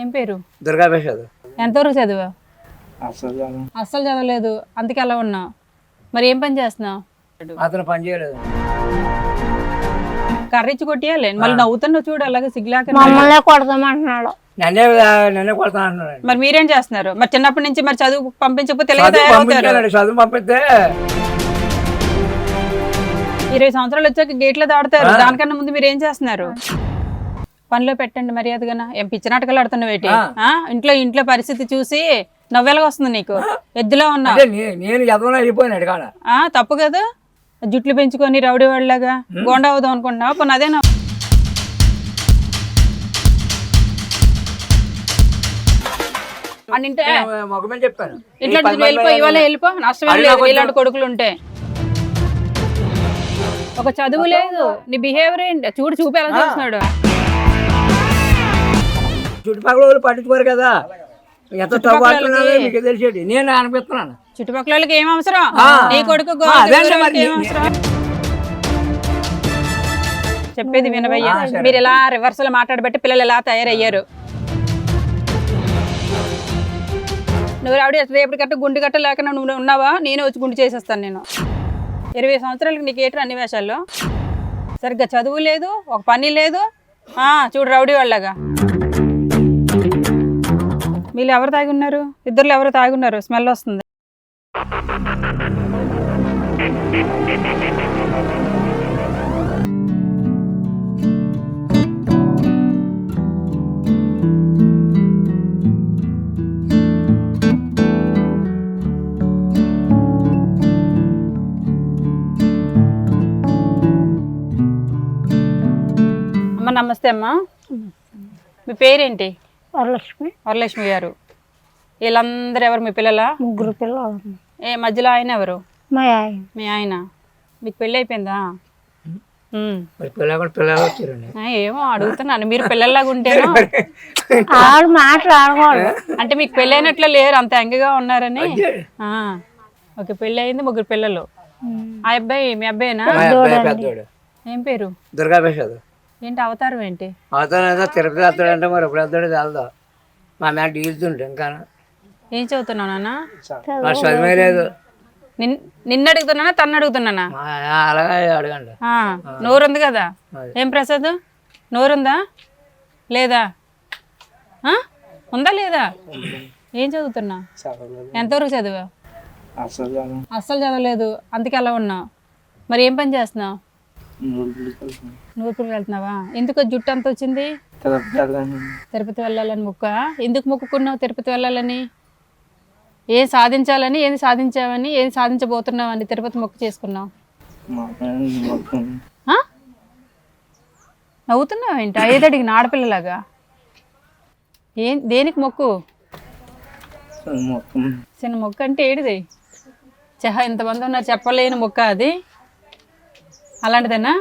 ఏం పేరు? దుర్గా ప్రసాద్. ఎంతవరకు చదివా అసలు. అస్సలు చదవలేదు. అందుకే అలా ఉన్నావు మరి ఏం పని చేస్తున్నావు? అతను పని చేయలేదు. కర్రిచ్చి కొట్టియాలి? మళ్ళీ నవ్వుతున్నావు చూడు అలాగే సిగ్గులాక మమ్మల్ని కొడదామంటున్నాడు నన్నే నన్నే అంటున్నాడు మరి మీరేం చేస్తున్నారు? మరి చిన్నప్పటి నుంచి మరి చదువు పంపించకపోతే తెలియదు చదువు తయారవుతారు చదువు పంపిస్తే. ఇరవై సంవత్సరాలు వచ్చాక గేట్లో దాడతారు. దానికన్నా ముందు మీరు ఏం చేస్తున్నారు? పనిలో పెట్టండి మర్యాదగా ఏం పిచ్చి నాటకాలు ఆడుతున్నావు ఏంటి? ఆ. ఇంట్లో ఇంట్లో పరిస్థితి చూసి నవ్వెలాగా వస్తుంది నీకు. ఎద్దులా ఉన్నావు? అంటే నే- నేను కాడ. ఆ? తప్పు కదా? జుట్లు పెంచుకొని రౌడీ వాళ్ళలాగా గోండా అవుదాం అనుకుంటున్నావు? పోనీ అదేనా చెప్పాను. నుంచి వెళ్ళిపో ఇవాళ లేదు ఇలాంటి కొడుకులు ఉంటే. ఒక చదువు లేదు నీ బిహేవియర్ ఏంటి? చూడు చూపి ఎలా చూస్తున్నాడు చుట్టుపక్కల వాళ్ళు పట్టించుకోరు కదా. ఎంత తగ్గుతున్నారో మీకు తెలిసేది నేను అనిపిస్తున్నాను. చుట్టుపక్కల వాళ్ళకి ఏం అవసరం? నీ కొడుకు చెప్పేది వినవయ్యా. మీరు ఇలా రివర్స్లో మాట్లాడబట్టి పిల్లలు ఎలా తయారయ్యారు? నువ్వు రావడి రేపటి గట్ట గుండు గట్ట లేకుండా నువ్వు ఉన్నావా? నేనే వచ్చి గుండు చేసేస్తాను నేను. ఇరవై సంవత్సరాలకి నీకు ఏటర్ అన్ని వేషాల్లో? సరిగ్గా చదువు లేదు ఒక పని లేదు. చూడు రౌడీ వాళ్ళగా. వీళ్ళు ఎవరు తాగి ఉన్నారు? ఇద్దరు ఎవరు తాగి ఉన్నారు? స్మెల్ వస్తుంది. అమ్మ నమస్తే అమ్మ. మీ పేరేంటి? వరలక్ష్మి. వరలక్ష్మి గారు. వీళ్ళందరూ ఎవరు? మీ పిల్లల? ముగ్గురు పిల్లలు. ఏ మధ్యలో ఆయన ఎవరు? మా ఆయన. మీ ఆయన. మీకు పెళ్ళి అయిపోయిందా? ఆ, ఏమో అడుగుతున్నాను. మీరు పిల్లల్లాగా ఉంటేనో. ఆవిడ మాట్లాడకూడదు అంటే మీకు పెళ్ళి అయినట్లు లేరు అంత ఎంగగా ఉన్నారని. ఆ. ఓకే పెళ్ళి అయింది ముగ్గురు పిల్లలు. ఆ అబ్బాయి మీ అబ్బాయినా? ఏం పేరు? దుర్గా ప్రసాద్ ఏంటి అవతారం ఏంటి? అవతల ఏదో తిరుపతి వస్తాడంటే మరి ఎప్పుడు వస్తాడో తెలదు. మా మీద డీల్తుంటే ఇంకా. ఏం చదువుతున్నావు నాన్న? మా చదివే లేదు. నిన్ నిన్ను అడుగుతున్నానా తన్ను అడుగుతున్నానా? అలాగే అడగండి. ఆ, నోరుంది కదా? ఏం ప్రసాద్? నోరుందా? లేదా? ఆ? ఉందా లేదా? ఏం చదువుతున్నా? చదవలేదు. ఎంతవరకు చదివా? అసలు. అస్సలు చదవలేదు. అందుకే అలా ఉన్నావు మరి ఏం పని చేస్తున్నావు? నూర్పులు వెళ్తున్నావా? ఎందుకు జుట్టు అంత వచ్చింది? తిరుపతి వెళ్ళాలని మొక్క? ఎందుకు మొక్కుకున్నావు తిరుపతి వెళ్ళాలని? ఏం సాధించాలని ఏది సాధించావని ఏది సాధించబోతున్నావు అని తిరుపతి మొక్కు చేసుకున్నావు? నవ్వుతున్నావు ఏంటి? ఐదు అడిగిన ఆడపిల్లలాగా? ఏం దేనికి మొక్కు. చిన్న మొక్క అంటే ఏడిది? చహ ఇంతమంది ఉన్నారు చెప్పలేని మొక్క అది? అలాంటిదేనా.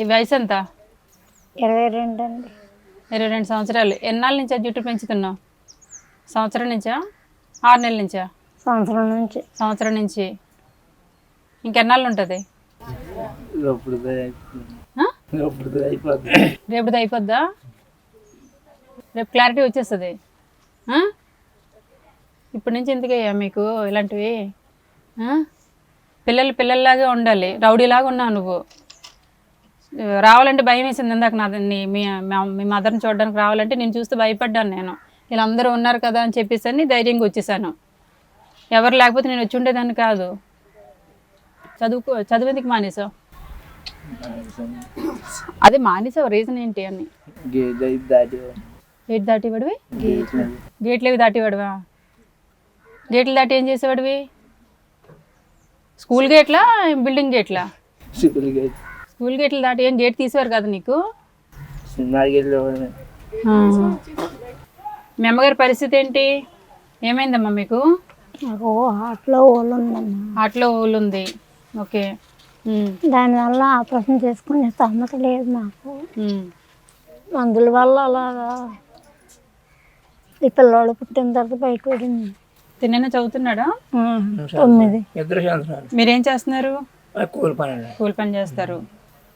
ఈ వయసు ఎంత? ఇరవై రెండు అండి. ఇరవై రెండు సంవత్సరాలు. ఎన్నాళ్ళ నుంచా జుట్టు పెంచుతున్నావు? సంవత్సరం నుంచా? ఆరు నెలల నుంచా? సంవత్సరం నుంచి. సంవత్సరం నుంచి. ఇంకెన్నాళ్ళు ఉంటుంది? రేపుది అయిపోద్దా. రేపు క్లారిటీ వచ్చేస్తుంది? ఇప్పటి నుంచి ఎందుకయ్యా మీకు ఇలాంటివి? పిల్లలు పిల్లల్లాగే ఉండాలి. రౌడీలాగా ఉన్నావు నువ్వు. రావాలంటే భయం వేసింది ఇందాక నా మీ మా- మదర్ని చూడడానికి రావాలంటే నేను చూస్తే భయపడ్డాను నేను. వీళ్ళందరూ ఉన్నారు కదా అని చెప్పేసి అని ధైర్యంగా వచ్చేసాను. ఎవరు లేకపోతే నేను వచ్చి ఉండేదాన్ని కాదు. చదువుకో చదువు ఎందుకు మానేసావు? అదే మానేసావు. రీజన్ ఏంటి అని? గేట్ దాటి లేదు. గేట్లు అవి దాటేవాడివా? గేట్లు దాటి ఏం చేసేవాడివి? స్కూల్ గేట్లా బిల్డింగ్ గేట్లా సిక్కులు గేట్ స్కూల్ గేట్లు దాటి ఏం గేట్ తీసేవారు కదా నీకు? సినిమా మీ అమ్మగారి పరిస్థితి ఏంటి? ఏమైందమ్మా మీకు? నాకు హార్ట్లో ఓళ్ళు ఉందమ్మా హార్ట్లో ఊళ్ళు ఉంది ఓకే. ఉమ్, దానివల్ల ఆపరేషన్ చేసుకునే స్తోమత లేదు మాకు. ఉమ్. మందుల వల్ల అలాగా ఈ పిల్లోడు పుట్టిన తర్వాత బయట పడింది తిన్న చదువుతున్నాడా? తొమ్మిది. ఇద్దరు చదువుతున్నారు. మీరేం చేస్తున్నారు? కూలి పని కూలి పని చేస్తారు.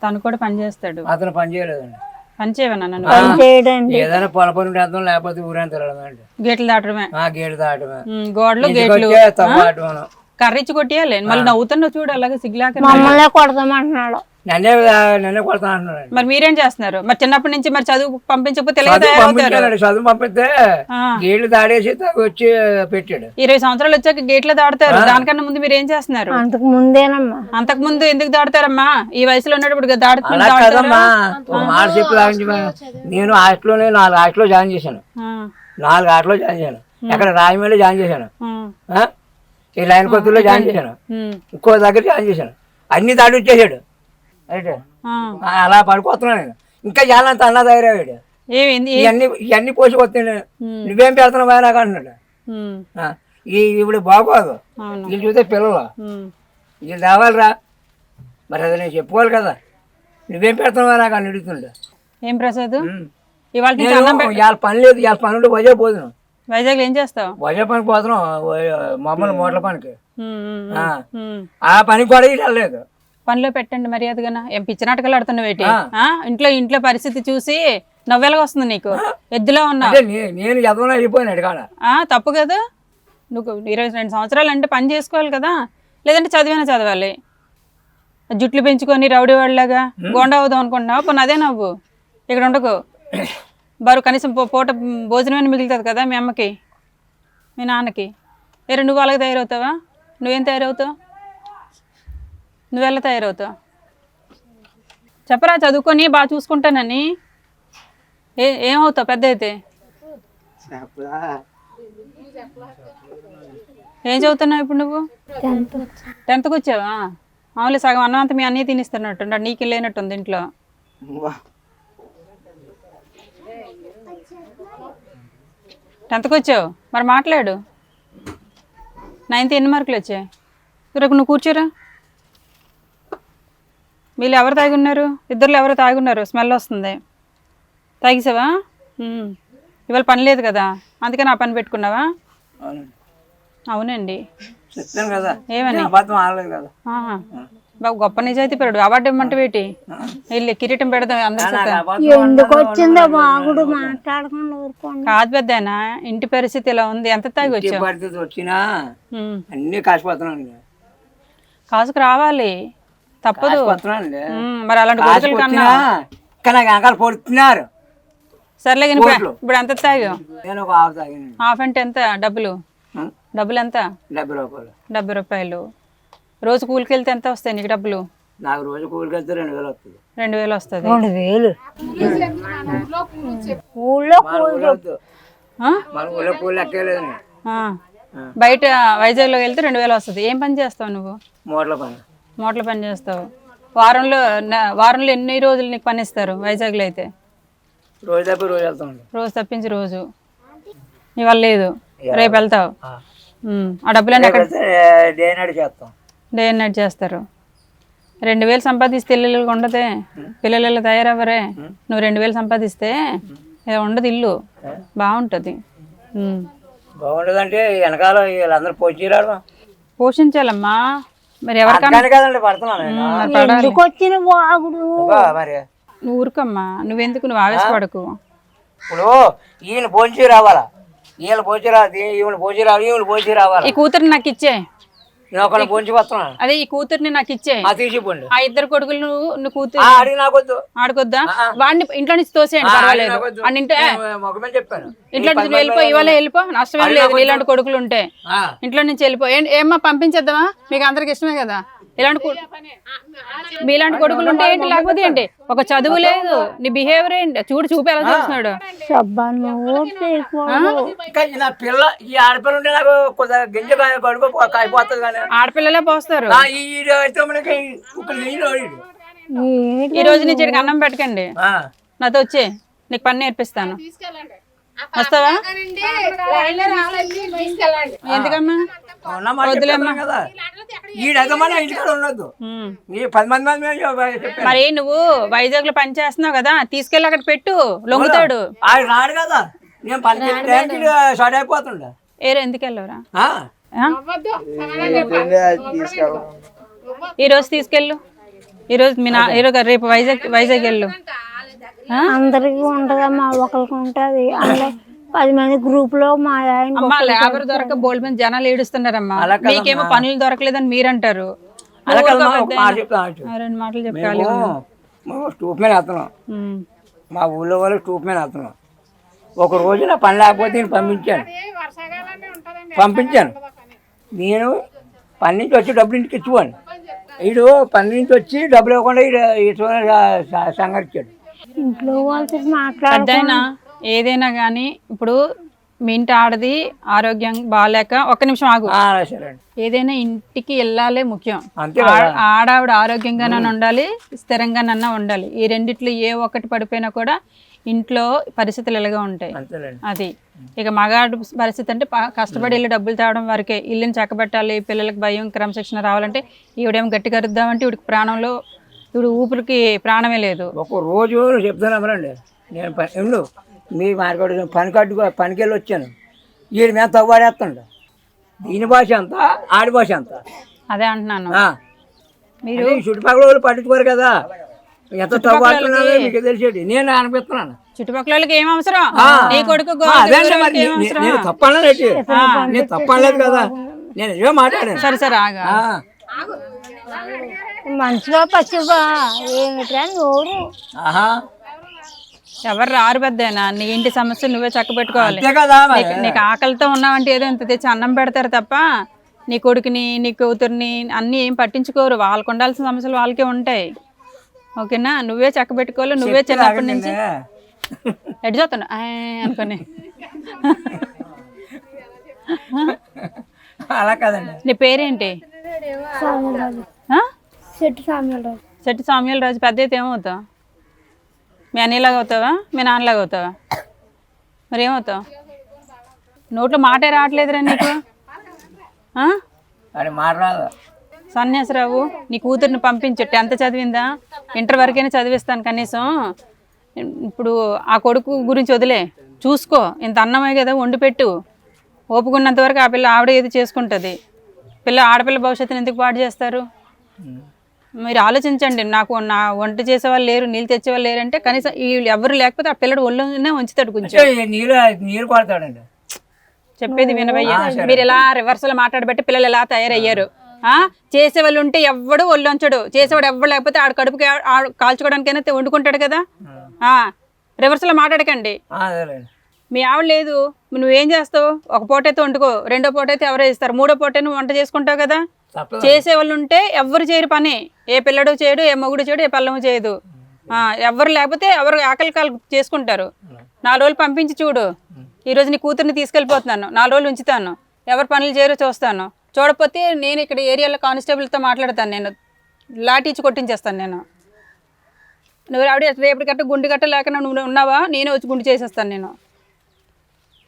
తను కూడా పని చేస్తాడు. అతను పని చేయలేదండి. పని చేయవన్నా నన్ను? పని చేయడండి. ఏదైనా పొల పని చేద్దాం లేకపోతే ఊరేం తిరగడం అండి గేట్లు దాటడమే. ఆ గేటు దాటమే గోడలు గేట్లు. తవ్వాటం కర్రిచ్చి కొట్టియాలి. మళ్ళీ నవ్వుతున్నావు చూడు అలాగే సిగ్గులాక మమ్మల్ని కొడదామంటున్నాడు. నన్నే నన్నే కొడతా అంటున్నాడు మరి మీరేం చేస్తున్నారు? మరి చిన్నప్పటి నుంచి మరి చదువు పంపించకపోతే తెలియదు చదువు తయారవుతారు. పంపించాడు చదువు పంపిస్తే. గేట్లు దాడేసి వచ్చి పెట్టాడు. ఇరవై సంవత్సరాలు వచ్చాక గేట్లు దాడతారు దానికన్నా ముందు మీరు ఏం చేస్తున్నారు? అంతకు ముందేనమ్మా. అంతకు ముందు ఎందుకు దాడతారమ్మా ఈ వయసులో ఉన్నప్పుడు దాడు అలా కదమ్మా. ఒక మాట చెప్పి లాగించి నేను హాస్టల్లోనే నాలుగు హాస్టల్లో జాయిన్ చేశాను. నాలుగు హాస్టల్లో జాయిన్ చేశాను. ఎక్కడ రాయమల్లి జాయిన్ చేశాను. ఆ? ఈ లైన్ కొత్తలో జాయిన్ చేశాను. ఇంకో దగ్గర జాయిన్ చేశాను. అన్ని దాడి వచ్చేసాడు. అలా పడిపోతున్నాను నేను. ఇంకా జాలంత అన్న తయారయ్యాడు ఏమైంది? ఇవన్నీ ఇవన్నీ పోసుకొస్తాను నువ్వేం పెడుతున్నావు నాకు అంటున్నాడు. ఈ ఇప్పుడు బాగోదు. వీళ్ళు చూస్తే పిల్లలు. వీళ్ళు రావాలిరా. మరి అది నేను చెప్పుకోవాలి కదా. నువ్వేం పెడుతున్నావా నాకు అని అడుగుతుండే. ఏం ప్రసాద్. ఇవాళ పని లేదు. ఇవాళ పని ఉంటే వజే పోతున్నాం వైజాగ్లో ఏం చేస్తావు? వజే పనికి పోతున్నాం. మామూలు మూటల పనికి. ఆ. పనికి కూడా వెళ్ళలేదు. పనిలో పెట్టండి మర్యాదగా ఏం పిచ్చి నాటకాలు ఆడుతున్నావు ఏంటి? ఇంట్లో ఇంట్లో పరిస్థితి చూసి నవ్వెలాగా వస్తుంది నీకు. ఎద్దులో ఉన్నావు అంటే నే- నేను ఎదవన అయిపోయినాడు కాడ. ఆ, తప్పు కదా. నువ్వు ఇరవై రెండు సంవత్సరాలు అంటే పని చేసుకోవాలి కదా. లేదంటే చదివినా చదవాలి. జుట్లు పెంచుకొని రౌడీ వాళ్ళలాగా గోండా అవుదాం అనుకుంటున్నావు? పోనీ అదే నవ్వు. ఇక్కడ ఉండకు. బరు కనీసం పూట భోజనమైన మిగులుతుంది కదా మీ అమ్మకి మీ నాన్నకి. వేరే నువ్వు అలాగే తయారవుతావా? నువ్వేం తయారవుతావు? నువ్వెలా తయారవుతావు? చెప్పరా చదువుకొని బాగా చూసుకుంటానని. ఏ ఏమవుతావు పెద్ద అయితే ఏం చదువుతున్నావు ఇప్పుడు నువ్వు? టెన్త్కి వచ్చావా? మామూలు సగం అన్నం అంతా మీ అన్నయ్య తినిస్తున్నట్టు నీకు లేనట్టుంది ఇంట్లో. టెన్త్కి వచ్చావు? మరి మాట్లాడు. నైన్త్ ఎన్ని మార్కులు వచ్చాయి? రేపు నువ్వు కూర్చోరా. వీళ్ళు ఎవరు తాగి ఉన్నారు ఇద్దరు ఎవరు తాగి ఉన్నారు స్మెల్ వస్తుంది. తాగేసావా. ఇవాళ పని లేదు కదా. అందుకని ఆ పని పెట్టుకున్నావా? అవునండి. చెప్తాను కదా. ఏమని? నేను అబద్ధం ఆడలేదు కదా. ఆహా. బాబు గొప్ప నిజాయితీ పెరడు. అవార్డు ఇమ్మంటే ఏంటి? వెళ్ళి కిరీటం పెడదాం అందరి ఎందుకు వచ్చిందో బాగుడు మాట్లాడకుండా ఊరుకోండి. కాదు పెద్దనా ఇంటి పరిస్థితి ఇలా ఉంది. ఎంత తాగి వచ్చినా ఉమ్. అన్ని కాసిపోతున్నాను కాసుకు రావాలి. తప్పదు. మరి అలాంటి కోరికలు కన్నా పొడుతున్నారు. సర్లే కానీ ఇప్పుడు ఎంత తాగావు నేను ఒక ఆవు తాగినండి హాఫ్ అంటే ఎంత? డబ్బులు? డబ్బులు ఎంత? డెబ్బై రూపాయలు. డెబ్బై రూపాయలు. రోజు కూలికి వెళ్తే ఎంత వస్తాయి నీకు డబ్బులు? నాకు రోజు కూలికి వెళ్తే రెండు వేలు వస్తుంది. రెండు వేలు వస్తుంది. రెండు వేలు? ఊళ్ళో కూలి. బయట వైజాగ్లో వెళ్తే రెండు వేలు వస్తుంది. ఏం పని చేస్తావు నువ్వు? పని. మోటార్ల పని చేస్తావు. వారంలో వారంలో ఎన్ని రోజులు నీకు పని ఇస్తారు వైజాగ్లో అయితే? రోజు తప్పి రోజు వెళ్తామండి రోజు తప్పించి రోజు. ఇవాళ లేదు. రేపు వెళ్తావు. ఆ. డబ్బులన్నీ ఎక్కడ? డే నాడు చేస్తాం. డే నైట్ చేస్తారు. రెండు వేలు సంపాదిస్తే ఇల్లు ఉండదే. పిల్లలు తయారవ్వరే. నువ్వు రెండు వేలు సంపాదిస్తే ఉండదు ఇల్లు. బాగుంటుంది. బాగుండదంటే వెనకాల వీళ్ళందరూ పోషించాలమ్మా. మరి ఇంకా మరి. నువ్వు ఊరుకమ్మా. నువ్వెందుకు? నువ్వు ఆవేశపడకు. ఇప్పుడు ఈయన పోంచి రావాలా? ఈయన పోంచి రాదు ఈయన పోంచి రావాలి ఈయన పోంచి రావాలా? ఈ కూతుర్ని నాకు ఇచ్చే. నేను ఒకరిని పోంచి వస్తున్నాను అదే ఈ కూతుర్ని నాకు ఇచ్చే. ఆ తీసిపోండి. ఆ ఇద్దరు కొడుకులు నువ్వు కూతురు ఆ అడిగి నాకొద్దు. ఆడుకొద్దా? వాడిని ఇంట్లో నుంచి తోసేయండి పర్వాలేదు. అని మొగమే చెప్పాను. ఇంట్లో నుంచి వెళ్ళిపో ఇవాళ వెళ్ళిపో నష్టం లేదు ఇలాంటి కొడుకులు ఉంటే. ఇంట్లో నుంచి వెళ్ళిపో. ఏమ్మా పంపించేద్దామా? మీకు అందరికి ఇష్టమే కదా. ఇలాంటి మీలాంటి కొడుకులు ఉంటే ఏంటి? లేకపోతే ఏంటి? ఒక చదువు లేదు నీ బిహేవియర్ ఏంటి? చూడు చూపు ఎలా చూస్తున్నాడు. నా పిల్ల ఈ ఆడపిల్ల ఉంటే నాకు గింజ కానీ. ఆడపిల్లలే పోస్తారు. ఆ, ఈ రోజు నుంచి అన్నం పెట్టకండి. ఆ, నాతో వచ్చే నీకు పని నేర్పిస్తాను. వస్తావా? ఎందుకమ్మా? ఉన్న ఇంటికాడ ఉండొద్దు. ఈ పది మంది మంది మరి నువ్వు వైజాగ్లో పని చేస్తున్నావు కదా తీసుకెళ్ళి అక్కడ పెట్టు లొంగుతాడు. ఆయన రాడు కదా. నేను పని షార్ట్ అయిపోతుండే. ఏరో ఎందుకు వెళ్ళవరా? ఈ రోజు తీసుకెళ్ళు. ఈ రోజు మీ నా ఈ రోజు రేపు వైజాగ్ వైజాగ్ వెళ్ళు. అందరికి ఉంటదమ్మా ఒకరికి ఉంటుంది. అందులో పది మంది గ్రూప్లో మా అమ్మా లేబర్ దొరక బోల్డ్ మంది జనాలు ఏడుస్తున్నారమ్మా. మీకేమో పనులు దొరకలేదని మీరంటారు. రెండు మాటలు చెప్పాలి స్టూప్ మీద వెళ్తున్నాం. మా ఊళ్ళో వాళ్ళు స్టూప్ మీద వెళ్తున్నాం. ఒక రోజు నా పని లేకపోతే నేను పంపించాను. పంపించాను. నేను పని నుంచి వచ్చి డబ్బులు ఇంటికి ఇచ్చుకోండి వీడు పని నుంచి వచ్చి డబ్బులు ఇవ్వకుండా సంగతించాడు ఇంట్లో వాళ్ళతో మాట్లాడ పెద్దాయన ఏదైనా కానీ ఇప్పుడు మీ ఇంటి ఆడది ఆరోగ్యం బాగాలేక ఒక్క నిమిషం ఆగు. ఏదైనా ఇంటికి వెళ్ళాలే ముఖ్యం. ఆడావిడ ఆరోగ్యంగానన్నా ఉండాలి స్థిరంగానన్నా ఉండాలి. ఈ రెండిట్లో ఏ ఒక్కటి పడిపోయినా కూడా ఇంట్లో పరిస్థితులు ఇలాగే ఉంటాయి. అది. ఇక మగాడు పరిస్థితి అంటే కష్టపడి వెళ్ళి డబ్బులు తేవడం వరకే ఇల్లుని చక్కబెట్టాలి పిల్లలకి భయం క్రమశిక్షణ రావాలంటే ఈవిడేమో గట్టి కరుద్దామంటే ఈవిడికి ప్రాణంలో ఈవిడ ఊపిరికి ప్రాణమే లేదు. ఒక రోజు చెప్తాను నేను మీ మార్కెట్ పని కట్టు పనికి వెళ్ళి వచ్చాను. వీడి మీద తవ్వాడేస్తాడు దీని భాష అంత ఆడి భాష అంత. అదే అంటున్నాను. ఆ. మీరు చుట్టుపక్కల వాళ్ళు పట్టించుకోరు కదా. ఎంత తవ్వాడుతున్నారో మీకు తెలిసేది. నేను అనిపిస్తున్నాను. చుట్టుపక్కల వాళ్ళకి ఏం అవసరం. నీ కొడుకు? నేను తప్పనలేదు నేను తప్పనలేదు కదా. నేను మాట్లాడాను. సరే సరే ఆగా ఆ. మంచిగా పచ్చివా ఏమిట్రా నోరు? ఆహా. ఎవరు రారు పెద్దయినా నీ ఇంటి సమస్య నువ్వే చక్క పెట్టుకోవాలి అంతే కదా మరి. నీకు- నీకు ఆకలితో ఉన్నావంటే ఏదో ఇంత తెచ్చి అన్నం పెడతారు తప్ప నీ కొడుకుని నీ కూతుర్ని అన్నీ ఏం పట్టించుకోరు. వాళ్ళకు ఉండాల్సిన సమస్యలు వాళ్ళకే ఉంటాయి. ఓకేనా? నువ్వే చక్క పెట్టుకోవాలి నువ్వే చిన్నప్పటి నుంచి. ఎటు అనుకుని. అలా కదండి. నీ పేరేంటి? ఆ? సామ్యాలు శెట్టి సామ్యాల రాజు పెద్ద అయితే ఏమవుతావు? మీ అన్నలాగా అవుతావా? మీ నాన్నలాగా అవుతావా? మరి ఏమవుతావు నోట్లో మాటే రావట్లేదురా నీకు. సన్యాసరావు నీ కూతుర్ని పంపించు. టెన్త్ చదివిందా? ఇంటర్ వరకైనా చదివిస్తాను కనీసం. ఇప్పుడు ఆ కొడుకు గురించి వదిలే. చూసుకో. ఇంత అన్నమే కదా వండి పెట్టు. ఓపుకున్నంత వరకు ఆ పిల్ల ఆవిడ ఏది చేసుకుంటుంది. పిల్ల ఆడపిల్ల భవిష్యత్తుని ఎందుకు పాడు చేస్తారు? మీరు ఆలోచించండి. నాకు నా వంట చేసేవాళ్ళు లేరు నీళ్ళు తెచ్చేవాళ్ళు లేరు అంటే కనీసం వీళ్ళు ఎవరు లేకపోతే ఆ పిల్లడు ఒళ్ళోనే ఉంచుతాడు కొంచెం. నీరు నీరు కొడతాడండి. చెప్పేది వినవయ్యా. మీరు ఇలా రివర్స్లో మాట్లాడబట్టి పిల్లలు ఎలా తయారయ్యారు? ఆ? చేసేవాళ్ళు ఉంటే ఎవ్వడు ఒళ్ళొంచడు చేసేవాడు ఎవ్వడు లేకపోతే ఆడ కడుపుకి కాల్చుకోవడానికైనా వండుకుంటాడు కదా? ఆ. రివర్స్లో మాట్లాడకండి. మీ ఆవిడ లేదు నువ్వేం చేస్తావు? ఒక పూట అయితే వండుకో రెండో పూట అయితే ఎవరో ఇస్తారు మూడో పూట నువ్వు వంట చేసుకుంటావు కదా? తప్పదు. చేసేవాళ్ళు ఉంటే ఎవ్వరు చేయరు పని. ఏ పిల్లడు చేయడు ఏ మొగుడు చేయడు ఏ పిల్లము చేయదు. ఆ, ఎవ్వరు లేకపోతే ఎవరు ఆకలి కాలు చేసుకుంటారు. నాలుగు రోజులు పంపించి చూడు. ఈ రోజు నీ కూతుర్ని తీసుకెళ్ళిపోతున్నాను. నాలుగు రోజులు ఉంచుతాను. ఎవరు పనులు చేయరో చూస్తాను. చూడకపోతే నేను ఇక్కడ ఏరియాలో కానిస్టేబుల్తో మాట్లాడతాను నేను. లాఠీ ఇచ్చి కొట్టించేస్తాను నేను. నువ్వు ఆవిడ రేపటి గట్ట గుండు గట్ట లేకుండా నువ్వు ఉన్నావా? నేనే వచ్చి గుండు చేసేస్తాను నేను.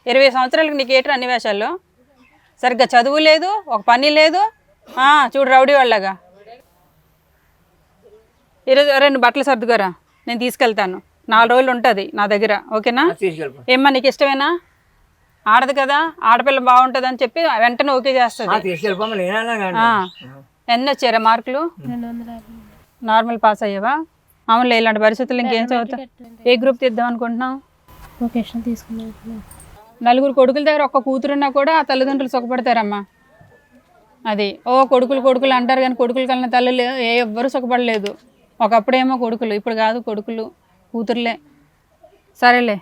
ఇరవై సంవత్సరాలకు నీకు ఏటర్ అన్ని వేషాల్లో? సరిగ్గా చదువు లేదు ఒక పని లేదు. ఆ, చూడు రౌడీ వాళ్ళగా. ఈరోజు రెండు బట్టలు సర్దుకోరా? నేను తీసుకెళ్తాను. నాలుగు రోజులు ఉంటుంది నా దగ్గర ఓకేనా? ఏమ్మా నీకు ఇష్టమేనా? ఆడదు కదా ఆడపిల్ల బాగుంటుంది అని చెప్పి వెంటనే ఓకే చేస్తుంది. ఎన్ని వచ్చారా మార్కులు? నార్మల్ పాస్ అయ్యావా? అవునులే ఇలాంటి పరిస్థితులు ఇంకేం చదువుతావు ఏ గ్రూప్ తీద్దాం అనుకుంటున్నావు? లొకేషన్ తీసుకున్నాను నలుగురు కొడుకుల దగ్గర ఒక్క కూతురున్నా కూడా ఆ తల్లిదండ్రులు సుఖపడతారమ్మా. అది ఓ కొడుకులు కొడుకులు అంటారు కానీ కొడుకులు కలిగిన తల్లులు ఏ ఎవ్వరు సుఖపడలేదు. ఒకప్పుడేమో కొడుకులు ఇప్పుడు కాదు కొడుకులు కూతుర్లే. సరేలే.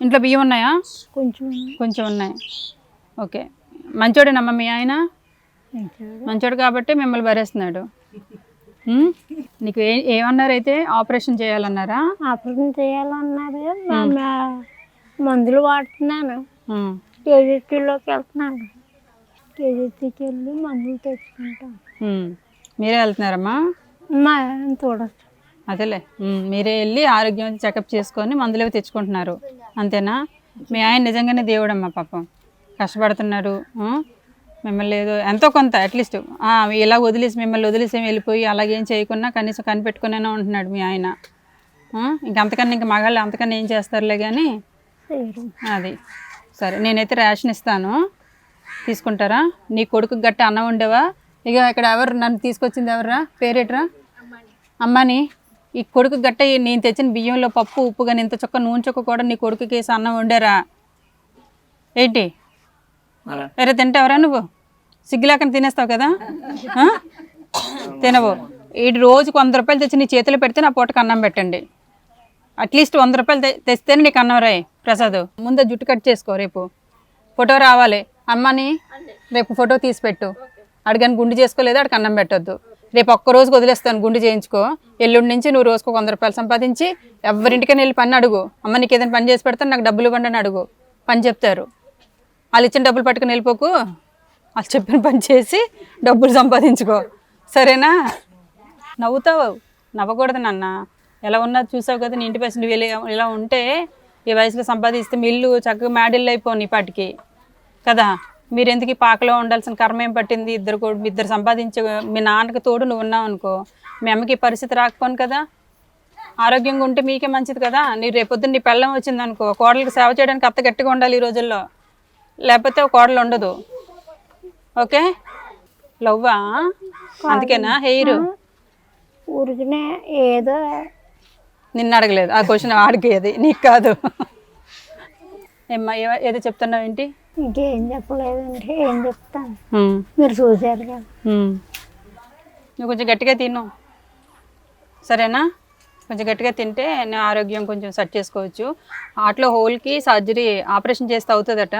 ఇంట్లో బియ్యం ఉన్నాయా? కొంచెం కొంచెం ఉన్నాయి. ఓకే. మంచోడేనమ్మా మీ ఆయన? మంచోడు. కాబట్టి మిమ్మల్ని భరేస్తున్నాడు? నీకు ఏ ఏమన్నారు అయితే ఆపరేషన్ చేయాలన్నారా? ఆపరేషన్ చేయాలన్నారు. మందులు వాడుతున్నాను. ఉమ్. కేజీటీలోకి వెళ్తున్నాను. కేజీటీకి వెళ్ళి మందులు తెచ్చుకుంటాను. మీరే వెళ్తున్నారమ్మా? మా చూడచ్చు. అదేలే. మీరే వెళ్ళి ఆరోగ్యం చెకప్ చేసుకొని మందులు తెచ్చుకుంటున్నారు. అంతేనా? మీ ఆయన నిజంగానే దేవుడమ్మా పాపం. కష్టపడుతున్నారు? మిమ్మల్ని ఏదో ఎంతో కొంత అట్లీస్ట్ ఇలా వదిలేసి మిమ్మల్ని వదిలేసి వెళ్ళిపోయి అలాగేం చేయకుండా కనీసం కనిపెట్టుకునే ఉంటున్నాడు మీ ఆయన? ఇంకంతకన్నా ఇంక మగాళ్ళు అంతకన్నా ఏం చేస్తారులే కానీ అది. సరే నేనైతే రేషన్ ఇస్తాను. తీసుకుంటారా? నీ కొడుకు గట్ట అన్నం ఉండేవా ఇక ఇక్కడ ఎవరు నన్ను తీసుకొచ్చింది ఎవర్రా? పేరేట్రా? అమ్మాని. ఈ కొడుకు గట్ట నేను తెచ్చిన బియ్యంలో పప్పు ఉప్పు కానీ ఇంత చొక్క నూనె చొక్క కూడా నీ కొడుకుకి వేసి అన్నం వండారా? ఏంటి? వేరే తింటావరా నువ్వు? సిగ్గులాకని తినేస్తావు కదా? తినవు. ఈ రోజుకు వంద రూపాయలు తెచ్చి నీ చేతిలో పెడితే నా పూటకు అన్నం పెట్టండి. అట్లీస్ట్ వంద రూపాయలు తెస్తేనే నీకు అన్నం ప్రసాద్. ముందే జుట్టు కట్ చేసుకో రేపు. ఫోటో రావాలి. అమ్మని రేపు ఫోటో తీసి పెట్టు. అడిగాను గుండు చేసుకోలేదు అడికి అన్నం పెట్టొద్దు. రేపు ఒక్క రోజుకి వదిలేస్తాను గుండు చేయించుకో. ఎల్లుండి నుంచి నువ్వు రోజుకు వంద రూపాయలు సంపాదించి ఎవరింటికైనా వెళ్ళి పని అడుగు. అమ్మ నీకు ఏదైనా పని చేసి పెడతాను నాకు డబ్బులు ఇవ్వండి అని అడుగు. పని చెప్తారు. వాళ్ళు ఇచ్చిన డబ్బులు పట్టుకుని వెళ్ళిపోకు. వాళ్ళు చెప్పిన పని చేసి డబ్బులు సంపాదించుకో. సరేనా? నవ్వుతావు? నవ్వకూడదు నాన్న. ఎలా ఉన్నా చూసావు కదా నీ ఇంటి పైసలు నువ్వు ఇలా ఇలా ఉంటే ఈ వయసులో సంపాదిస్తే మీ ఇల్లు చక్కగా మేడిల్లు అయిపోను ఈ పాటికి కదా? మీరు ఎందుకు ఈ పాకలో ఉండాల్సిన కర్మ ఏం పట్టింది? ఇద్దరు కూడా మీ ఇద్దరు సంపాదించే మీ నాన్నకి తోడు నువ్వు ఉన్నావు అనుకో. మీ అమ్మకి పరిస్థితి రాకపోను కదా? ఆరోగ్యంగా ఉంటే మీకే మంచిది కదా? నీ రేపొద్దున నీ పెళ్ళం వచ్చింది అనుకో. కోడలకు సేవ చేయడానికి అత్త గట్టిగా ఉండాలి ఈ రోజుల్లో. లేకపోతే కోడలు ఉండదు. ఓకే? లవ్వా? అందుకేనా? హెయిర్? ఊరికినే ఏదో నిన్ను అడగలేదు. ఆ క్వశ్చన్ ఆడికేది నీకు కాదు. ఏమ్మా ఏదో చెప్తున్నావు ఏంటి? ఇంకేం చెప్పలేదండి. ఏం చెప్తాను మీరు చూశారు కదా. నువ్వు కొంచెం గట్టిగా తిను. సరేనా? కొంచెం గట్టిగా తింటే నీ ఆరోగ్యం కొంచెం సెట్ చేసుకోవచ్చు. ఆటలో హోల్కి సర్జరీ ఆపరేషన్ చేస్తే అవుతుందట.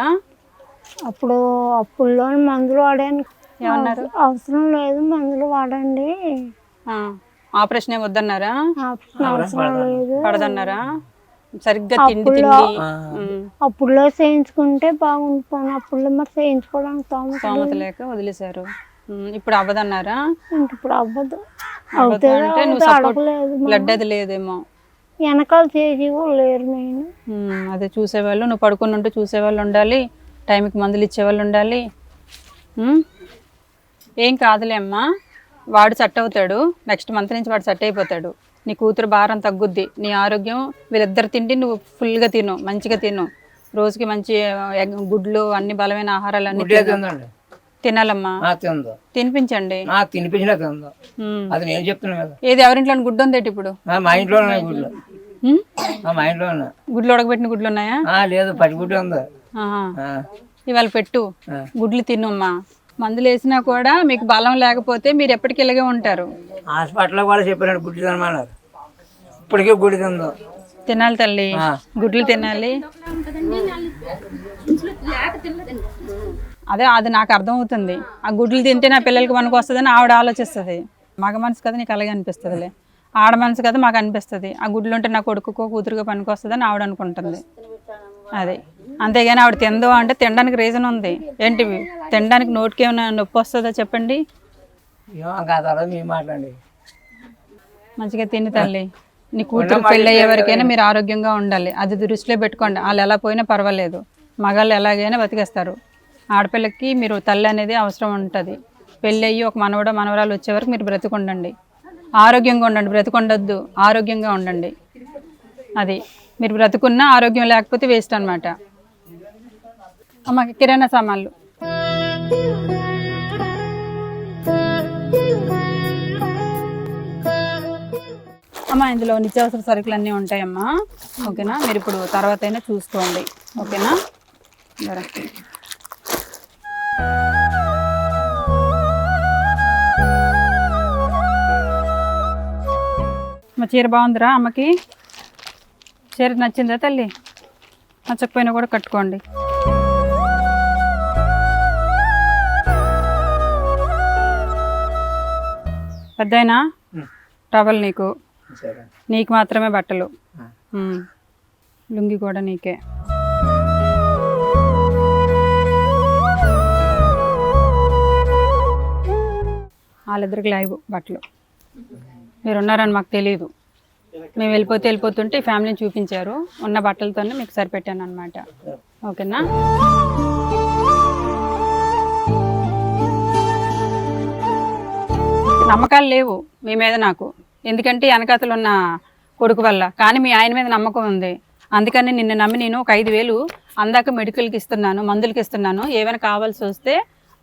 అప్పుడు అప్పుల్లో మందులు వాడాను. ఏమన్నారు? అవసరం లేదు మందులు వాడండి. ఆపరేషన్ ఏం వద్దన్నారా పడదన్నారా? సరిగ్గా తిండి తిండి. అప్పుడులో చేయించుకుంటే బాగుండిపోను అప్పుడులో మరి చేయించుకోవడానికి తోమ స్తోమత లేక వదిలేశారు. ఇప్పుడు అవ్వదన్నారా? ఇప్పుడు అవ్వదు. అంటే నువ్వు సపోర్ట్ బ్లడ్ అది లేదేమో. వెనకాల చేసి లేరు నేను. అదే చూసేవాళ్ళు. నువ్వు పడుకుని ఉంటూ చూసేవాళ్ళు ఉండాలి. టైంకి మందులు ఇచ్చేవాళ్ళు ఉండాలి. ఏం కాదులే అమ్మా. వాడు సెట్ అవుతాడు. నెక్స్ట్ మంత్ నుంచి వాడు సెట్ అయిపోతాడు. నీ కూతురు భారం తగ్గుద్ది. నీ ఆరోగ్యం వీళ్ళిద్దరు తిండి నువ్వు ఫుల్గా తిను మంచిగా తిను. రోజుకి మంచి గుడ్లు అన్ని బలమైన ఆహారాలు అన్ని తినాలమ్మా. తినిపించండి. అది నేను చెప్తున్నా కదా. ఏది ఎవరింట్లో గుడ్డు ఉందేటి ఇప్పుడు? మా ఇంట్లో గుడ్లు. మా ఇంట్లో గుడ్లు ఉడకబెట్టిన గుడ్లు ఉన్నాయా? లేదు పచ్చి గుడ్డు ఉంది. ఇవాళ పెట్టు. గుడ్లు తిన్నమ్మా మందులు వేసినా కూడా మీకు బలం లేకపోతే మీరు ఎప్పటికీ ఇలాగే ఉంటారు. హాస్పిటల్లో కూడా చెప్పారండి గుడ్డు తినమన్నారు ఇప్పటికీ గుడ్డు తిందో తినాలి తల్లి. గుడ్లు తినాలి. అదే అది నాకు అర్థమవుతుంది. ఆ గుడ్లు తింటే నా పిల్లలకి మనకు వస్తుందని ఆవిడ ఆలోచిస్తుంది. మగ మనసు కదా నీకు అలాగే అనిపిస్తుందిలే. ఆడ మనసు కదా మాకు అనిపిస్తుంది. ఆ గుడ్లు ఉంటే నా కొడుకుకో కూతురుగా పనికి వస్తుందని ఆవిడ అనుకుంటుంది. అది. అంతేగాని ఆవిడ తిందో అంటే తినడానికి రీజన్ ఉంది. ఏంటి తినడానికి నోటికి ఏమైనా నొప్పి వస్తుందా చెప్పండి. మంచిగా తిని తల్లి. నీ కూతురు పెళ్ళి అయ్యే వరకైనా మీరు ఆరోగ్యంగా ఉండాలి. అది దృష్టిలో పెట్టుకోండి. వాళ్ళు ఎలా పోయినా పర్వాలేదు. మగాళ్ళు ఎలాగైనా బతికేస్తారు. ఆడపిల్లకి మీరు తల్లి అనేది అవసరం ఉంటుంది. పెళ్ళి అయ్యి ఒక మనవడ మనవరాలు వచ్చే వరకు మీరు బ్రతికుండండి. ఆరోగ్యంగా ఉండండి. బ్రతికొండొద్దు. ఆరోగ్యంగా ఉండండి. అది. మీరు బ్రతుకున్నా ఆరోగ్యం లేకపోతే వేస్ట్ అనమాట అమ్మకి కిరాణా సామాన్లు. అమ్మా ఇందులో నిత్యావసర సరుకులు అన్నీ ఉంటాయమ్మా. ఓకేనా? మీరు ఇప్పుడు తర్వాత అయినా చూసుకోండి. ఓకేనా? జరా. మా చీర బాగుందిరా అమ్మకి? చీర నచ్చిందా తల్లి? నచ్చకపోయినా కూడా కట్టుకోండి. పెద్దయినా? టవల్ నీకు. నీకు మాత్రమే బట్టలు. లుంగి కూడా నీకే. వాళ్ళిద్దరికి లైవ్ బట్టలు. మీరు ఉన్నారని మాకు తెలియదు మేము వెళ్ళిపోతే వెళ్ళిపోతుంటే ఈ ఫ్యామిలీని చూపించారు. ఉన్న బట్టలతోనే మీకు సరిపెట్టాను అనమాట ఓకేనా? నమ్మకాలు లేవు మీ మీద నాకు. ఎందుకంటే వెనకాతలు ఉన్న కొడుకు వల్ల. కానీ మీ ఆయన మీద నమ్మకం ఉంది. అందుకని నిన్ను నమ్మి నేను ఒక ఐదు వేలు అందాక మెడికల్కి ఇస్తున్నాను మందులకి ఇస్తున్నాను. ఏమైనా కావాల్సి వస్తే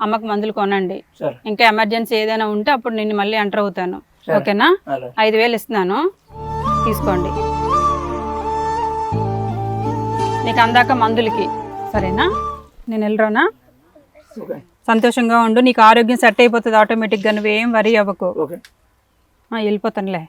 అమ్మకు మందులు కొనండి. ఇంకా ఎమర్జెన్సీ ఏదైనా ఉంటే అప్పుడు నిన్ను మళ్ళీ ఎంటర్ అవుతాను. ఓకేనా? ఐదు వేలు ఇస్తున్నాను. తీసుకోండి. నీకు అందాక మందులకి. సరేనా? నేను వెళ్ళరానా? సంతోషంగా ఉండు నీకు ఆరోగ్యం సెట్ అయిపోతుంది ఆటోమేటిక్గా నువ్వేం వరి అవ్వకు. వెళ్ళిపోతానులే.